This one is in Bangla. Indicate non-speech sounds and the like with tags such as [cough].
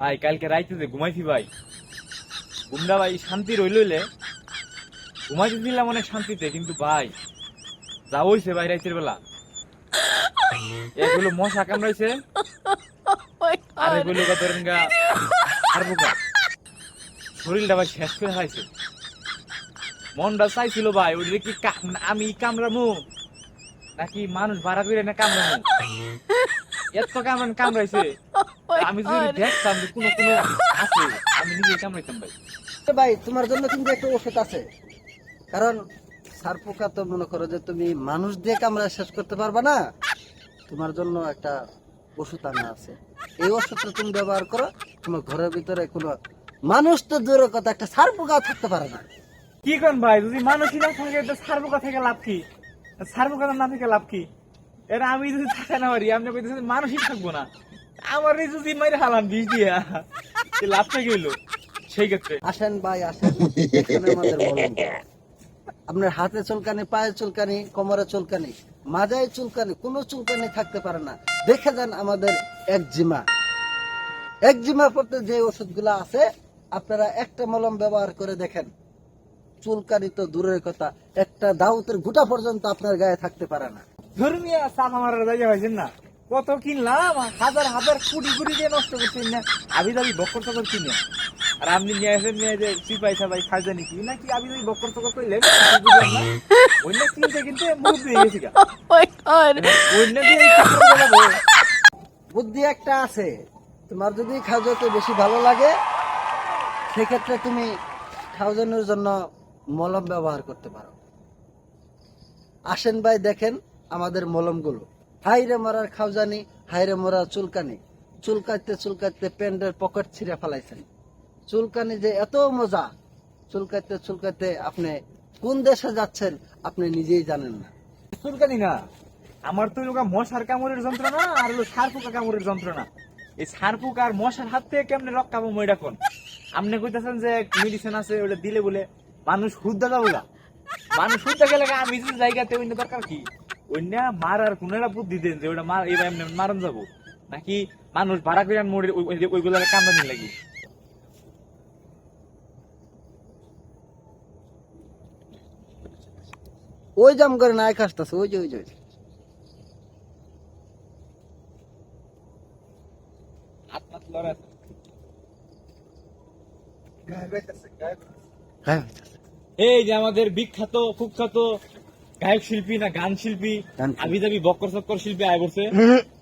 ভাই কালকে রাইতে যে ঘুমাইছি ভাই। ঘুমটা ভাই শান্তি রইলইলে ঘুমাইতে দিলাম অনেক শান্তিতে, কিন্তু ভাই, যা হইছে ভাই রাইতের বেলা। এগুলো মশা কামড়াইছে। আর এগুলো ধরেন গা, আর বোকা। শরীরটা ভাই শেষ করে খাইছে মনটা চাইছিল ভাই ওইটা কি আমি কামড়ামু? নাকি মানুষ ভাড়া করে না কামড়ামু? এত কামড়ান কামড়াইছে। আমি যদি দেখতাম যে কোনো কোনো [laughs] আছে আমি নিজে কামড়াইতাম ভাই। ভাই তোমার জন্য কিন্তু একটা ওষুধ আছে। কারণ সারপোকা তো মনে করো যে তুমি মানুষ দিয়ে কামড়া শেষ করতে পারবে না তোমার জন্য একটা ওষুধ আনা আছে। এই ওষুধটা তুমি ব্যবহার করো তোমার ঘরের ভিতরে কোনো মানুষ তো দূরের কথা একটা সারপোকা থাকতে পারে না। কি করেন ভাই যদি মানুষই না থাকে তো সার্বকা থেকে লাভ কি? সার্বকা না থেকে লাভ কি? এটা আমি যদি থাকে না পারি আপনি কইতেছেন মানুষই থাকব না। আমার যদি মাইরে হালাম বিষ দিয়া। লাভটা হইল সেই ক্ষেত্রে। আসেন ভাই আসেন। আপনার হাতে চুলকানি পায়ে চুলকানি কোমরে চুলকানি মাজায় চুলকানি কোনো চুলকানি থাকতে পারে না। দেখে যান আমাদের একজিমা। একজিমা পড়তে যে ওষুধগুলো আছে আপনারা একটা মলম ব্যবহার করে দেখেন। চুলকানি তো দূরের কথা একটা দাউতের গুটা পর্যন্ত আপনার গায়ে থাকতে পারে না। ধর্মীয় চাপ আমার জায়গা হয়েছেন না। কত কিনলাম? হাজার হাজার কোটি কোটি দিয়ে নষ্ট করছেন না। আবি দাবি বক্কর চকর কিনে। আর আপনি নিয়ে আসেন নিয়ে যে সিপাই সাপাই খাজা নাকি নাকি আবি দাবি বক্কর টকর করলেন অন্য কিনতে কিনতে মুখ দিয়ে গেছি অন্য দিয়ে। বুদ্ধি একটা আছে। তোমার যদি খাওয়াতে বেশি ভালো লাগে সেক্ষেত্রে তুমি খাওয়ানোর জন্য মলম ব্যবহার করতে পারো। আসেন ভাই দেখেন আমাদের মলমগুলো। হাইরে মরার খাওজানি হাইরে মরার চুলকানি। চুলকাইতে চুলকাইতে প্যান্টের পকেট ছিঁড়ে ফেলাইছেন। চুলকানি যে এত মজা, চুলকাইতে চুলকাইতে আপনি কোন দেশে যাচ্ছেন আপনি নিজেই জানেন না। চুলকানি না। আমার তো মশার কামড়ের যন্ত্রণা আর হলো সার পোকা কামড়ের যন্ত্রণা। এই সার পোকা আর মশার হাত থেকে কেমনে রক্ষা পাবো এটা কোন আপনি কইতাছেন যে মেডিসিন আছে, ওটা দিলে বলে মানুষ হুদ্দা যাব মানুষ হুদ্দা গেলে আমি যে জায়গাতে অন্য দরকার কি? অন্য মারার কোন একটা বুদ্ধি দেন যে ওটা মার এবার এমনি যাব নাকি মানুষ ভাড়া করে ওইগুলো কামড়ানি লাগি ওই জাম করে কাজটাছে ওই যে ওই যে ওই যে। হাত পাত লড়া গায়ে হইতাছে। এই যে আমাদের বিখ্যাত কুখ্যাত গায়ক শিল্পী না গান শিল্পী আবিদাবি বক্কর চক্কর শিল্পী আয় বলছে। [laughs]